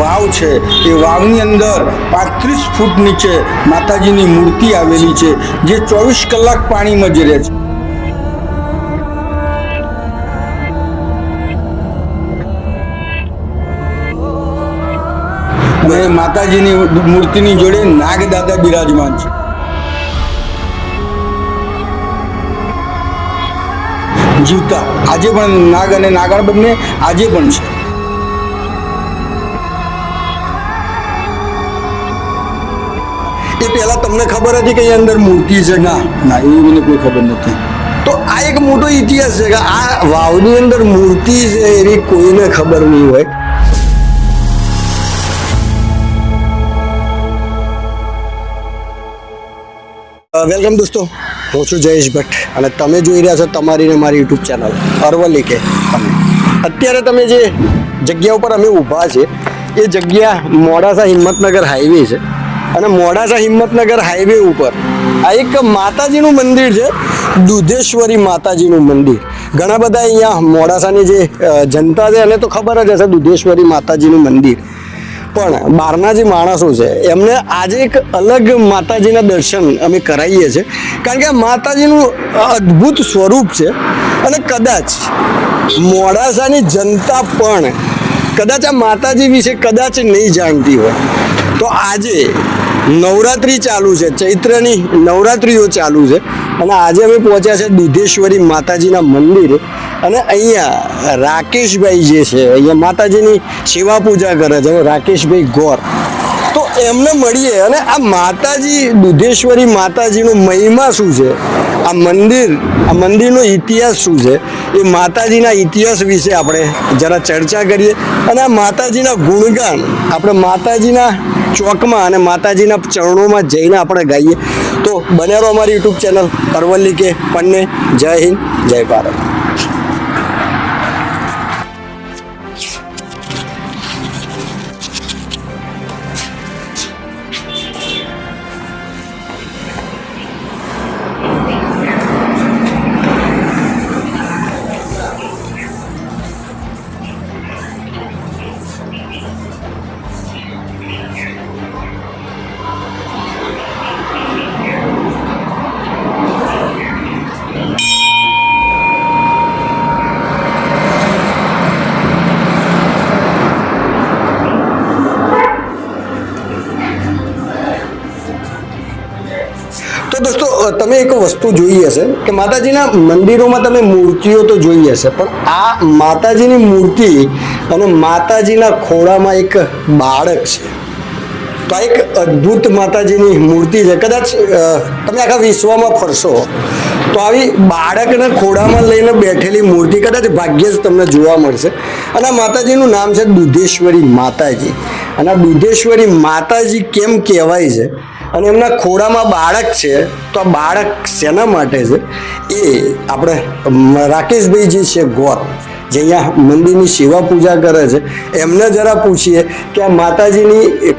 વાવ છે. એ વાવની અંદર પાંત્રીસ ફૂટ નીચે માતાજીની મૂર્તિ આવેલી છે, જે ચોવીસ કલાક પાણીમાં જ રહે છે. માતાજીની મૂર્તિની જોડે નાગ દાદા બિરાજમાન છે. જીવતા આજે પણ નાગ અને નાગણ બંને આજે પણ છે. એ પહેલા તમને ખબર હતી કે અંદર મૂર્તિ છે? ના ના એ મને કોઈ ખબર નથી. તો આ એક મોટો ઇતિહાસ છે કે આ વાવની અંદર મૂર્તિ છે એવી કોઈને ખબર નહીં હોય. વેલકમ દોસ્તો. હું છું જયેશ ભટ્ટ અને તમે જોઈ રહ્યા છો તમારી ને મારી યુટ્યુબ ચેનલ અરવલી કે અત્યારે તમે જે જગ્યા ઉપર અમે ઊભા છે એ જગ્યા મોડાસા હિંમતનગર હાઈવે છે. અને મોડાસા હિંમતનગર હાઈવે ઉપર. આ એક માતાજીનું મંદિર છે, દુધેશ્વરી માતાજીનું મંદિર. ઘણા બધા અહીંયા મોડાસાની જે જનતા છે, એને તો ખબર જ હશે, દુધેશ્વરી માતાજીનું મંદિર. પણ બહારના જે માણસો છે, એમને આજે એક અલગ માતાજીના દર્શન અમે કરાવીએ છીએ. કારણ કે આ માતાજીનું અદ્ભુત સ્વરૂપ છે. અને કદાચ મોડાસાની જનતા પણ, કદાચ આ માતાજી વિશે કદાચ નહીં જાણતી હોય તો આજે નવરાત્રિ ચાલુ છે. ચૈત્રની નવરાત્રિઓ ચાલુ છે. અને આજે અમે પહોંચ્યા છે દુધેશ્વરી માતાજીના મંદિરે. અને અહીંયા રાકેશભાઈ જે છે, અહીંયા માતાજીની સેવા પૂજા કરે છે, રાકેશભાઈ ગોર. તો એમને મળીએ અને આ માતાજી, દુધેશ્વરી માતાજીનો મહિમા શું છે? આ મંદિર, આ મંદિરનો ઇતિહાસ શું છે? એ માતાજીના ઇતિહાસ વિશે આપણે જરા ચર્ચા કરીએ. અને આ માતાજીના ગુણગાન, આપણે માતાજીના ચોકમાં અને માતાજીના ચરણોમાં જઈને આપણે ગાઈએ. તો બન્યા રહો અમારી યુટ્યુબ ચેનલ અરવલ્લી કે પન્ને. જય હિન્દ, જય ભારત. તો દોસ્તો તમે એક વસ્તુ જોઈ હશે કે માતાજીના મંદિરોમાં તમે મૂર્તિઓ તો જોઈ હશે, પણ આ માતાજીની મૂર્તિ અને માતાજીના ખોળામાં એક બાળક છે. તો આ એક અદ્ભુત માતાજીની મૂર્તિ છે. કદાચ તમે આખા વિશ્વમાં ફરશો, તો આવી બાળકને ખોળામાં લઈને બેઠેલી મૂર્તિ કદાચ ભાગ્યે જ તમને જોવા મળશે. અને આ માતાજીનું નામ છે દુધેશ્વરી માતાજી. અને આ દુધેશ્વરી માતાજી કેમ કહેવાય છે? અને એમના ખોળામાં બાળક છે, તો આ બાળક શેના માટે છે? એ આપણે રાકેશભાઈ જે છે, ગોર, જે અહીંયા મંદિરની સેવા પૂજા કરે છે, એમને જરા પૂછીએ કે આ માતાજીની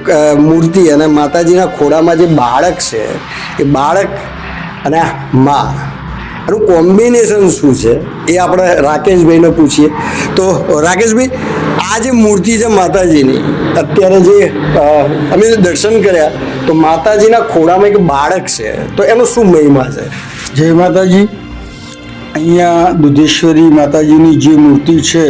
મૂર્તિ અને માતાજીના ખોળામાં જે બાળક છે, એ બાળક અને મા આનું કોમ્બિનેશન શું છે એ આપણે રાકેશભાઈને પૂછીએ. તો રાકેશભાઈ, આ જે મૂર્તિ છે માતાજીની, અત્યારે જે અમે દર્શન કર્યા, તો માતાજીના ખોળામાં એક બાળક છે. તો એનો શું મહિમા છે? જય માતાજી. અહીંયા દુધેશ્વરી માતાજીની જે મૂર્તિ છે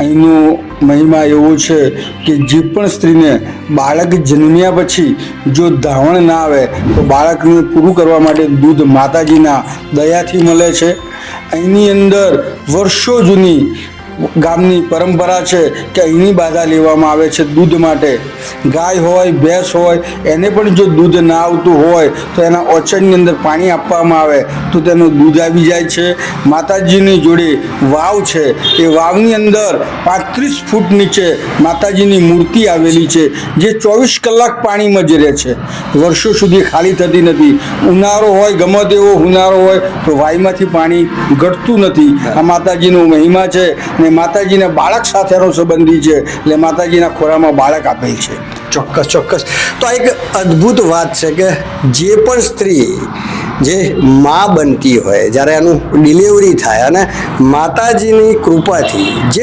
અહીંનો મહિમા એવો છે કે જે પણ સ્ત્રીને બાળક જન્મ્યા પછી જો ધાવણ ના આવે, તો બાળકને પૂરું કરવા માટે દૂધ માતાજીના દયાથી મળે છે. અહીંની અંદર વર્ષો જૂની ગામની પરંપરા છે કે અહીંની બાધા લેવામાં આવે છે દૂધ માટે. ગાય હોય, ભેંસ હોય, એને પણ જો દૂધ ના આવતું હોય, તો એના ઓચણની અંદર પાણી આપવામાં આવે, તો તેનું દૂધ આવી જાય છે. માતાજીની જોડે વાવ છે. એ વાવની અંદર પાંત્રીસ ફૂટ નીચે માતાજીની મૂર્તિ આવેલી છે, જે ચોવીસ કલાક પાણીમાં જ રહે છે. વર્ષો સુધી ખાલી થતી નથી. ઉનાળો હોય, ગમે તેવો ઉનાળો હોય, તો વાયમાંથી પાણી ઘટતું નથી. આ માતાજીનો મહિમા છે ને અને માતાજીને બાળક સાથેનો સંબંધી છે, એટલે માતાજીના ખોરામાં બાળક આપેલ છે. ચોક્કસ ચોક્કસ. તો આ એક અદ્ભુત વાત છે કે જે પણ સ્ત્રી જે મા બનતી હોય, જ્યારે એનું ડિલિવરી થાય અને માતાજીની કૃપાથી જે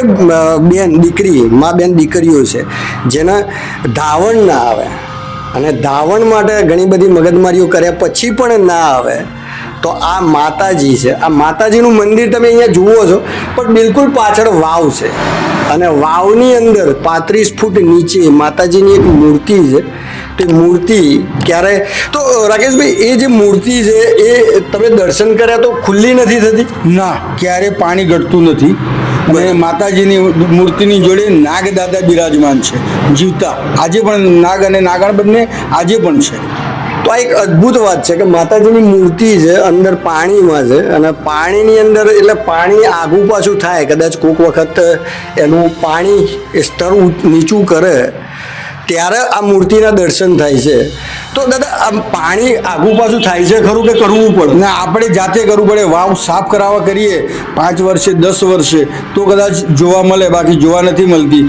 બેન દીકરી, મા બેન દીકરીઓ છે, જેના ધાવણ ના આવે, અને ધાવણ માટે ઘણી બધી મગજમારીઓ કર્યા પછી પણ ના આવે તો આ માતાજી છે. આ માતાજીનું મંદિર તમે અહીંયા જુઓ છો પણ બિલકુલ પાછળ વાવ છે. અને વાવની અંદર પાંત્રીસ ફૂટ નીચે માતાજીની એક મૂર્તિ છે. તે મૂર્તિ ક્યારે? તો રાકેશભાઈ એ જે મૂર્તિ છે એ તમે દર્શન કર્યા તો ખુલ્લી નથી થતી? ના ક્યારે પાણી ઘટતું નથી. અને માતાજીની મૂર્તિની જોડે નાગ દાદા બિરાજમાન છે જીવતા. આજે પણ નાગ અને નાગણ બંને આજે પણ છે. તો આ એક અદ્ભુત વાત છે કે માતાજીની મૂર્તિ છે અંદર પાણીમાં છે અને પાણીની અંદર એટલે પાણી આગું પાછું થાય, કદાચ કોઈક વખત એનું પાણી સ્તર નીચું કરે, ત્યારે આ મૂર્તિના દર્શન થાય છે. તો દાદા, આમ પાણી આગું પાછું થાય છે ખરું કે કરવું પડે? ને આપણે જાતે કરવું પડે, વાવ સાફ કરાવવા કરીએ, પાંચ વર્ષે, દસ વર્ષે, તો કદાચ જોવા મળે, બાકી જોવા નથી મળતી.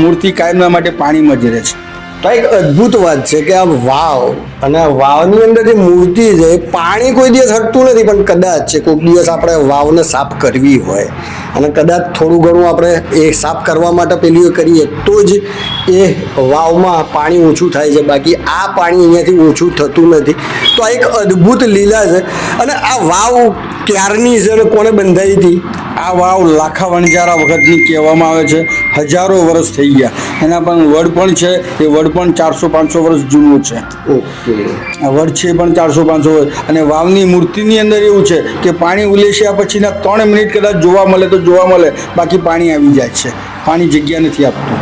મૂર્તિ કાયમના માટે પાણીમાં જ રહે છે. તો એક અદ્ભુત વાત છે કે આ વાવ અને વાવની અંદર જે મૂર્તિ છે પાણી કોઈ દિવસ હટતું નથી, પણ કદાચ કોઈક દિવસ આપણે વાવને સાફ કરવી હોય. અને કદાચ થોડું ઘણું આપણે એ સાફ કરવા માટે પેલી કરીએ, તો જ એ વાવમાં પાણી ઓછું થાય છે. બાકી આ પાણી અહીંયાથી ઓછું થતું નથી. તો આ એક અદ્ભુત લીલા છે. અને આ વાવ ક્યારની છે અને કોણે બંધાઈ હતી? આ વાવ લાખા વણજારા વખતની કહેવામાં આવે છે. હજારો વર્ષ થઈ ગયા. એના પણ વડ પણ છે. એ વડ પણ ચારસો પાંચસો વર્ષ જૂનું છે. ઓકે. આ વડ છે પણ ચારસો પાંચસો વર્ષ અને વાવની મૂર્તિની અંદર એવું છે કે પાણી ઉલેસ્યા પછીના ત્રણ મિનિટ કદાચ જોવા મળે તો જોવા મળે. બાકી પાણી આવી જાય છે. પાણી જગ્યા નથી આપતું.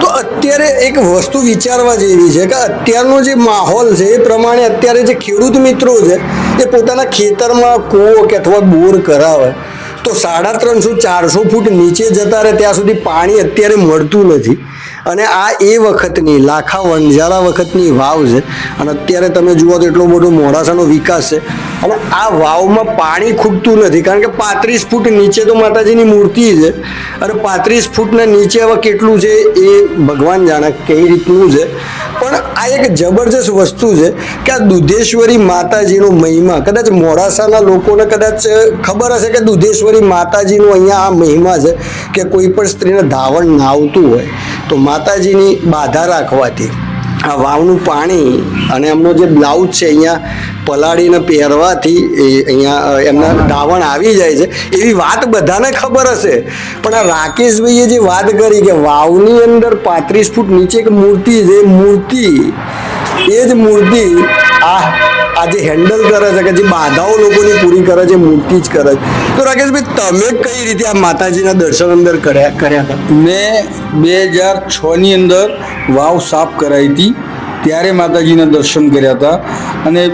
તો અત્યારે એક વસ્તુ વિચારવા જેવી છે કે અત્યારનો જે માહોલ છે એ પ્રમાણે અત્યારે જે ખેડૂત મિત્રો છે એ પોતાના ખેતરમાં કૂવો કે અથવા બોર કરાવે તો સાડા ત્રણસો ચારસો ફૂટ નીચે જતા રહે ત્યાં સુધી પાણી અત્યારે મળતું નથી. અને આ એ વખતની, લાખા વણઝારા વખતની વાવ છે. અને અત્યારે તમે જુઓ તો એટલો બધો મોડાસાનો વિકાસ છે. અને આ વાવમાં પાણી ખૂટતું નથી, કારણ કે પાંત્રીસ ફૂટ નીચે તો માતાજીની મૂર્તિ છે. અને પાંત્રીસ ફૂટના નીચે હવે કેટલું છે એ ભગવાન જાણે કઈ રીતનું છે. પણ આ એક જબરજસ્ત વસ્તુ છે કે આ દુધેશ્વરી માતાજીનો મહિમા, કદાચ મોડાસાના લોકોને કદાચ ખબર હશે કે દુધેશ્વરી માતાજીનો અહીંયા આ મહિમા છે કે કોઈ પણ સ્ત્રીને ધાવણ ના આવતું હોય. તો માતાજીની બાધા રાખવાથી. આ વાવનું પાણી અને એમનો જે બ્લાઉઝ છે અહીંયા પલાળીને પહેરવાથી એ અહીંયા એમના ડાવણ આવી જાય છે. એવી વાત બધાને ખબર હશે. પણ આ રાકેશભાઈએ જે વાત કરી કે વાવની અંદર પાંત્રીસ ફૂટ નીચે એક મૂર્તિ છે મૂર્તિ એ જ મૂર્તિ આ આ જે હેન્ડલ કરે છે કે જે બાધાઓ લોકોની પૂરી કરે છે મૂર્તિ જ કરે છે. તો રાકેશભાઈ તમે કઈ રીતે આ માતાજીના દર્શન અંદર કર્યા કર્યા હતા? મેં બે હજાર છની અંદર વાવ સાફ કરાવી હતી. ત્યારે માતાજીના દર્શન કર્યા હતા અને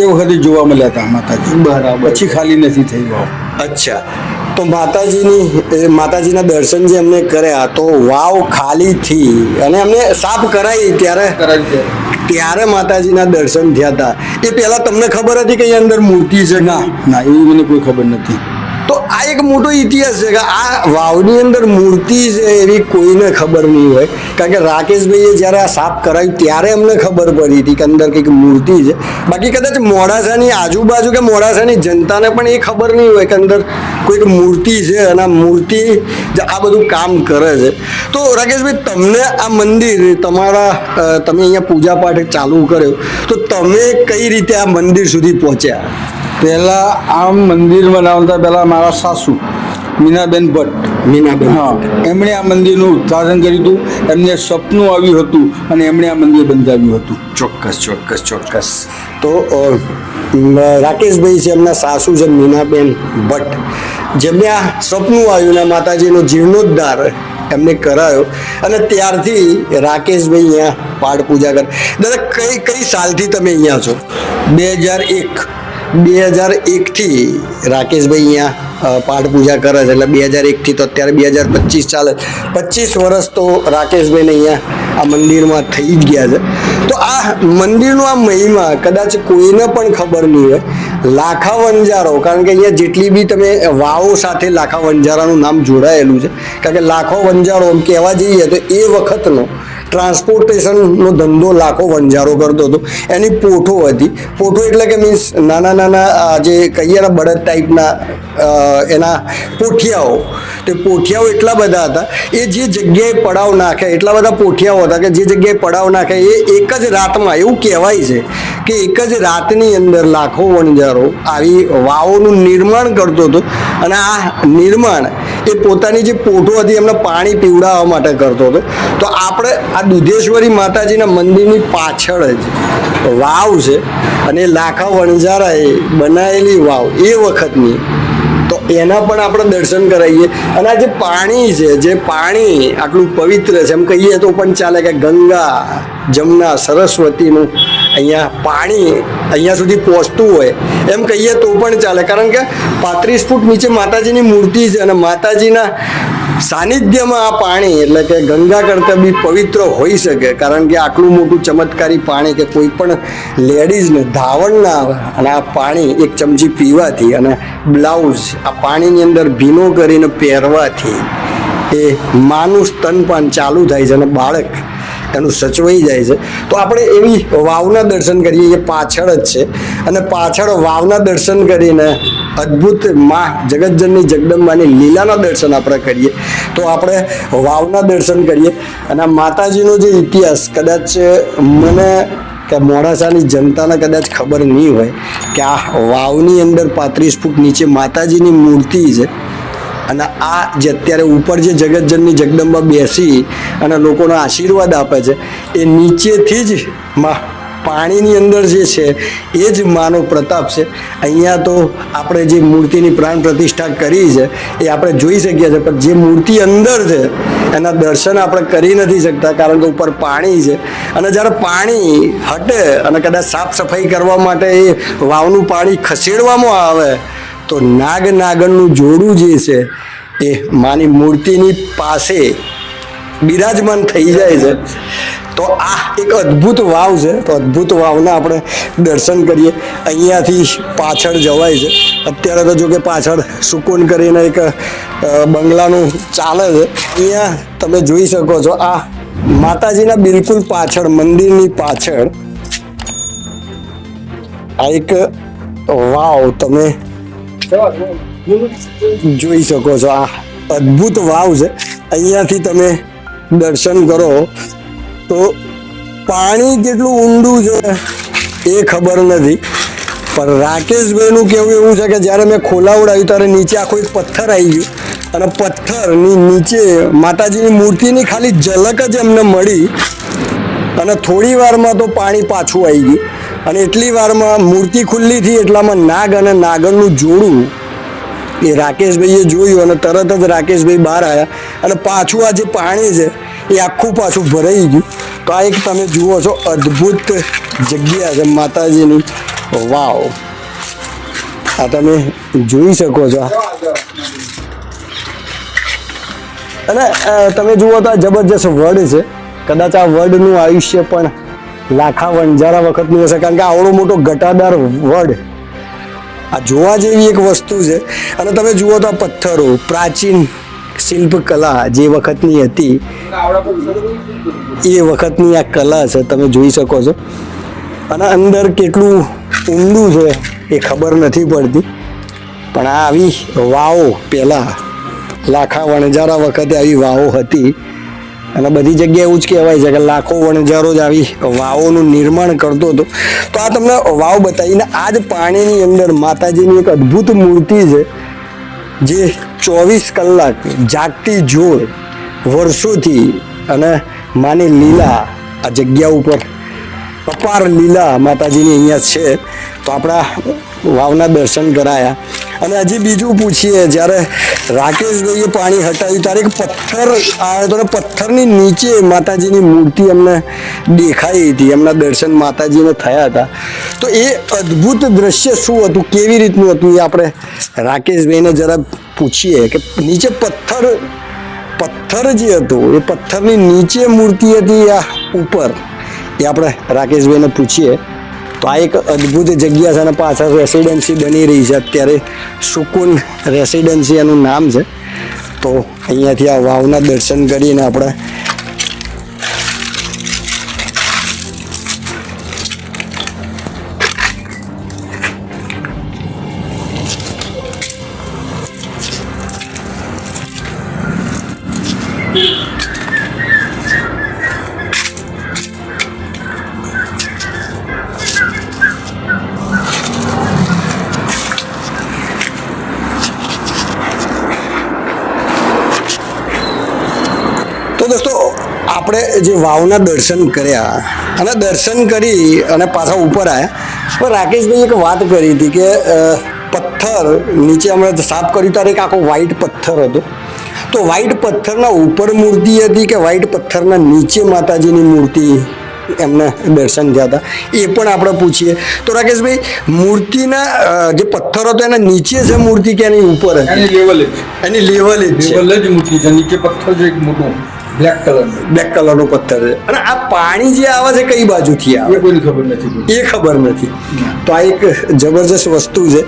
એ વખતે જોવા મળ્યા હતા માતાજી. બરાબર. પછી ખાલી નથી થઈ વાવ. અચ્છા. તો માતાજીની માતાજીના દર્શન જે અમને કર્યા તો વાવ ખાલી થી અને અમને સાફ કરાવી ત્યારે. ત્યારે માતાજીના દર્શન થયા હતા. એ પહેલાં તમને ખબર હતી કે અહીં અંદર મૂર્તિ છે? ના. ના, એવી મને કોઈ ખબર નથી. એક મોટો ઇતિહાસ છે કે આ વાવની અંદર મૂર્તિ છે એવી કોઈને ખબર નહીં હોય. કારણ કે રાકેશભાઈએ જ્યારે આ સાફ કરાવ્યું ત્યારે અમને ખબર પડી હતી કે અંદર કંઈક મૂર્તિ છે. બાકી કદાચ મોડાસાની આજુબાજુ કે મોડાસાની જનતાને પણ એ ખબર નહીં હોય કે અંદર કોઈક મૂર્તિ છે અને આ મૂર્તિ આ બધું કામ કરે છે. તો રાકેશભાઈ, તમને આ મંદિર તમારા તમે અહીંયા પૂજા પાઠ ચાલુ કર્યો. તો તમે કઈ રીતે આ મંદિર સુધી પહોંચ્યા? પહેલાં આમ મંદિર બનાવતા પહેલાં મારા સાસુ મીનાબેન ભટ્ટ. મીનાબેન હા એમણે આ મંદિરનું ઉદ્ઘાટન કર્યું હતું. એમને સપનું આવ્યું હતું અને એમણે આ મંદિર બંધાવ્યું હતું. ચોક્કસ ચોક્કસ ચોક્કસ. તો રાકેશભાઈ છે એમના સાસુ છે મીનાબેન ભટ્ટ. જેમને આ સપનું આવ્યું ને માતાજીનો જીર્ણોદ્ધાર એમને કરાયો અને ત્યારથી રાકેશભાઈ અહીંયા પાઠ પૂજા કરે. દાદા કઈ કઈ સાલથી તમે અહીંયા છો? બે હજાર એક. બે હજાર એકથી રાકેશભાઈ અહીંયા પાઠ પૂજા કરે છે. એટલે બે હજાર એકથી તો અત્યારે બે હજાર પચીસ ચાલે. પચીસ વર્ષ તો રાકેશભાઈને અહીંયા આ મંદિરમાં થઈ જ ગયા છે. તો આ મંદિરનો આ મહિમા કદાચ કોઈને પણ ખબર નહીં હોય. લાખા વંજારો કારણ કે અહીંયા જેટલી બી તમે વાવો સાથે લાખા વંજારાનું નામ જોડાયેલું છે. કારણ કે લાખો વંજારો એમ કહેવા જઈએ તો એ વખતનો ટ્રાન્સપોર્ટેશનનો ધંધો લાખો વંજારો કરતો હતો. એની પોઠો હતી. પોઠો એટલે કે મીન્સ નાના નાના જે કહીએ ને બળદ ટાઈપના એના પોઠિયાઓ. તે પોઠિયાઓ એટલા બધા હતા. એ જે જગ્યાએ પડાવ નાખે એટલા બધા પોઠિયાઓ હતા કે જે જગ્યાએ પડાવ નાખે એ એક જ રાતમાં, એવું કહેવાય છે કે એક જ રાતની અંદર લાખો વણજારો આવી વાવોનું નિર્માણ કરતો હતો. અને આ નિર્માણ એ પોતાની જે પોઠો હતી એમને પાણી પીવડાવવા માટે કરતો હતો. તો આપણે આ દુધેશ્વરી માતાજીના મંદિરની પાછળ જ વાવ છે અને લાખા વણઝારાએ બનાવેલી વાવ એ વખતની. તો એના પણ આપણે દર્શન કરાવીએ. અને આ જે પાણી છે, જે પાણી આટલું પવિત્ર છે, એમ કહીએ તો પણ ચાલે કે ગંગા, જમના, સરસ્વતીનું અહીંયા પાણી અહીંયા સુધી પહોંચતું હોય, એમ કહીએ તો પણ ચાલે. કારણ કે પાંત્રીસ ફૂટ નીચે માતાજીની મૂર્તિ છે અને માતાજીના સાનિધ્યમાં આ પાણી એટલે કે ગંગા કરતાં બી પવિત્ર હોઈ શકે. કારણ કે આટલું મોટું ચમત્કારી પાણી કે કોઈ પણ લેડીઝને ધાવણ ના આવે અને આ પાણી એક ચમચી પીવાથી અને બ્લાઉઝ આ પાણીની અંદર ભીનો કરીને પહેરવાથી એ માનું સ્તનપાન ચાલુ થાય છે અને બાળક એનું સચવાઈ જાય છે. તો આપણે એવી વાવના દર્શન કરીએ, એ પાછળ જ છે. અને પાછળ વાવના દર્શન કરીને અદ્ભુતમાં જગતજનની જગદંબાની લીલાના દર્શન આપણે કરીએ. તો આપણે વાવના દર્શન કરીએ. અને માતાજીનો જે ઇતિહાસ, કદાચ મને કે મોડાસાની જનતાને કદાચ ખબર નહીં હોય કે આ વાવની અંદર પાંત્રીસ ફૂટ નીચે માતાજીની મૂર્તિ છે. અને આ જે અત્યારે ઉપર જે જગતજનની જગદંબા બેસી અને લોકોનો આશીર્વાદ આપે છે, એ નીચેથી જ પાણીની અંદર જે છે, એ જ માનો પ્રતાપ છે. અહીંયા તો આપણે જે મૂર્તિની પ્રાણ પ્રતિષ્ઠા કરી છે, એ આપણે જોઈ શકીએ છીએ, પણ જે મૂર્તિ અંદર છે, એના દર્શન આપણે કરી નથી શકતા, કારણ કે ઉપર પાણી છે. અને જ્યારે પાણી હટે અને કદાચ સાફ સફાઈ કરવા માટે એ વાવનું પાણી ખસેડવામાં આવે તો નાગ નાગણનું જોડું જે છે, એ માની મૂર્તિની પાસે બિરાજમાન થઈ જાય છે. તો આ એક અદ્ભુત વાવ છે. તો અદ્ભુત વાવના આપણે દર્શન કરીએ. અહીંયાથી પાછળ જવાય છે. અત્યારે તો જો કે પાછળ સુકૂન કરીને એક બંગલાનું ચાલે છે. અહીંયા તમે જોઈ શકો છો, આ માતાજીના બિલકુલ પાછળ, મંદિરની પાછળ આ એક વાવ. તમે જોઈ શકો છો. આ અદ્ભુત વાવ છે. અહીંયાથી તમે દર્શન કરો. તો પાણી કેટલું ઊંડું છે એ ખબર નથી. પણ રાકેશભાઈનું કહેવું એવું છે કે જ્યારે મેં ખોલાવડાવ્યું ત્યારે નીચે આખો એક પથ્થર આવી ગયો. અને પથ્થરની નીચે માતાજીની મૂર્તિની ખાલી ઝલક જ એમને મળી. અને થોડી વારમાં તો પાણી પાછું આવી ગયું. અને એટલી વારમાં મૂર્તિ ખુલ્લી થઈ એટલામાં નાગ અને નાગરનું જોડું એ રાકેશભાઈએ જોયું અને તરત જ રાકેશભાઈ બહાર આવ્યા. અને પાછું આ જે પાણી છે, એ આખું પાછું ભરાઈ ગયું. તો આ એક તમે જુઓ છો, અદ્ભુત જગ્યા છે માતાજીની. વાવ. આ તમે જોઈ શકો છો. અને તમે જુઓ તો આ જબરજસ્ત વડ છે. કદાચ આ વડનું આયુષ્ય પણ લાખા વણઝારા વખતની હશે, કારણ કે આવડો મોટો ઘટાદાર વડ. આ જોવા જેવી એક વસ્તુ છે. અને તમે જુઓ તો આ પથ્થરો, પ્રાચીન શિલ્પકલા જે વખતની હતી, એ વખતની આ કલા છે, તમે જોઈ શકો છો. અને અંદર કેટલું ઊંડું છે એ ખબર નથી પડતી. પણ આ આવી વાવો પહેલાં લાખા વણઝારા વખતે આવી વાવો હતી. અને બધી જગ્યાએ એવું જ કહેવાય છે કે લાખો વણજારો જ આવી વાવોનું નિર્માણ કરતો હતો. તો આ તમને વાવ બતાવીને આ જ પાણીની અંદર માતાજીની એક અદ્ભુત મૂર્તિ છે, જે ચોવીસ કલાક જાગતી જોડ વર્ષોથી અને માની લીલા આ જગ્યા ઉપર અપાર લીલા માતાજીની અહીંયા છે. તો આપણા વાવના દર્શન કરાયા. અને હજી બીજું પૂછીએ, જ્યારે રાકેશભાઈએ પાણી હટાવ્યું, ત્યારે એક પથ્થર આવ્યો હતો પથ્થરની નીચે માતાજીની મૂર્તિ અમને દેખાઈ હતી, એમના દર્શન માતાજીને થયા હતા. તો એ અદ્ભુત દ્રશ્ય શું હતું, કેવી રીતનું હતું એ આપણે રાકેશભાઈને જરા પૂછીએ કે નીચે પથ્થર પથ્થર જે હતું, એ પથ્થરની નીચે મૂર્તિ હતી આ ઉપર? એ આપણે રાકેશભાઈને પૂછીએ. તો આ એક અદ્ભુત જગ્યા છે અને પાછળ રેસિડેન્સી બની રહી છે. અત્યારે સુકુન રેસિડેન્સી એનું નામ છે. તો અહીંયાથી આ વાવના દર્શન કરીને આપણે તો દોસ્તો આપણે જે વાવના દર્શન કર્યા અને દર્શન કરી અને પાછા ઉપર આવ્યા પણ રાકેશભાઈ એક વાત કરી હતી કે પથ્થર નીચે હમણાં સાફ કર્યું ત્યારે એક આખો વ્હાઈટ પથ્થર હતો. તો વ્હાઈટ પથ્થરના ઉપર મૂર્તિ હતી કે વ્હાઈટ પથ્થરના નીચે માતાજીની મૂર્તિ એમને દર્શન થયા હતા? એ પણ આપણે પૂછીએ. તો રાકેશભાઈ મૂર્તિના જે પથ્થર હતો એના નીચે છે મૂર્તિ કે એની ઉપર? એની લેવલ એની લેવલ જ મૂર્તિ છે. નીચે પથ્થર છે એક મોટો. બ્લેક કલર બ્લેક કલરનો પથ્થર છે. અને આ પાણી જે આવે છે કઈ બાજુથી આવે? એ કોઈને ખબર નથી એ ખબર નથી. તો આ એક જબરજસ્ત વસ્તુ છે.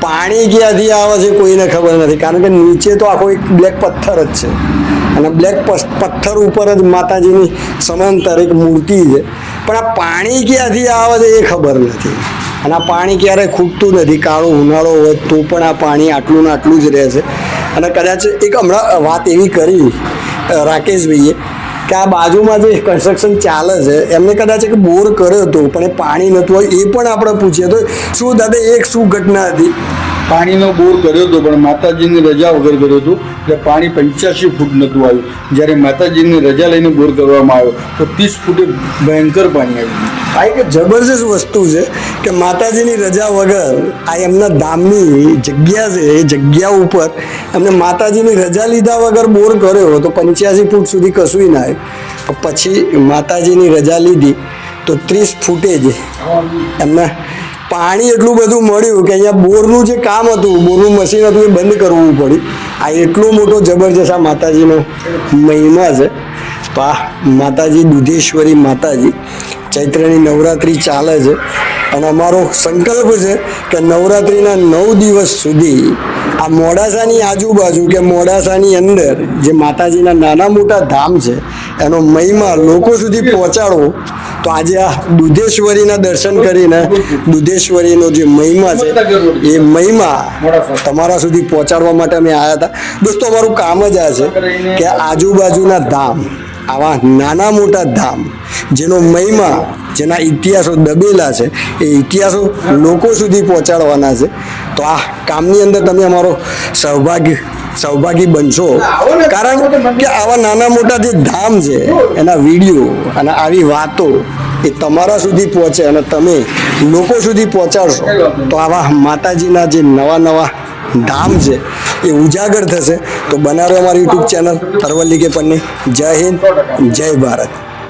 પાણી ક્યાંથી આવે છે કોઈને ખબર નથી. કારણ કે નીચે તો આખો એક બ્લેક પથ્થર જ છે. અને બ્લેક પથ્થર ઉપર જ માતાજીની સમાંતર એક મૂર્તિ છે. પણ આ પાણી ક્યાંથી આવે છે એ ખબર નથી. અને આ પાણી ક્યારેય ખૂટતું નથી. કાળો ઉનાળો હોય તો પણ આ પાણી આટલું ને આટલું જ રહે છે. અને કદાચ એક હમણાં વાત એવી કરી રાકેશભાઈએ કે આ બાજુમાં જે કન્સ્ટ્રક્શન ચાલે છે, એમને કદાચ એક બોર કર્યો હતો, પણ એ પાણી નહોતું હોય, એ પણ આપણે પૂછીએ તો શું દાદા, એક શું ઘટના હતી? પાણીનો બોર કર્યો હતો, પણ માતાજીની રજા વગર કર્યો હતો. એટલે પાણી પંચ્યાસી ફૂટ નહોતું આવ્યું. જ્યારે માતાજીની રજા લઈને બોર કરવામાં આવ્યો, તો ત્રીસ ફૂટે ભયંકર પાણી આવ્યું આ એક જબરજસ્ત વસ્તુ છે કે માતાજીની રજા વગર આ એમના ધામની જગ્યા છે, એ જગ્યા ઉપર એમને માતાજીની રજા લીધા વગર બોર કર્યો તો પંચ્યાસી ફૂટ સુધી કશું ના આવ્યું. પછી માતાજીની રજા લીધી તો ત્રીસ ફૂટે જ એમને પાણી એટલું બધું મળ્યું કે અહીંયા બોરનું જે કામ હતું, બોરનું મશીન હતું, એ બંધ કરવું પડ્યું. આ એટલો મોટો જબરજસ્ત આ માતાજીનો મહિમા છે. તો માતાજી દુધેશ્વરી માતાજી. ચૈત્રની નવરાત્રિ ચાલે છે. અને અમારો સંકલ્પ છે કે નવરાત્રિના નવ દિવસ સુધી આ મોડાસાની આજુબાજુ કે મોડાસાની અંદર જે માતાજીના નાના મોટા ધામ છે એનો મહિમા લોકો સુધી પહોંચાડવો. તો આજે આ દુધેશ્વરીના દર્શન કરીને દુધેશ્વરીનો જે મહિમા છે એ મહિમા તમારા સુધી પહોંચાડવા માટે અમે આવ્યા હતા. દોસ્તો અમારું કામ જ આ છે કે આજુબાજુના ધામ આવા નાના મોટા ધામ જેનો મહિમા જેના ઇતિહાસો દબેલા છે એ ઇતિહાસો લોકો સુધી પહોંચાડવાના છે. તો આ કામની અંદર તમે અમારો સહભાગી સહભાગી બનશો. કારણ કે આવા નાના મોટા જે ધામ છે, એના વીડિયો અને આવી વાતો એ તમારા સુધી પહોંચે અને તમે લોકો સુધી પહોંચાડશો, તો આવા માતાજીના જે નવા નવા ધામ છે, એ ઉજાગર થશે. તો બનાવે અમારી યુટ્યુબ ચેનલ અરવલ્લી કે પન્ની. જય હિન્દ, જય ભારત.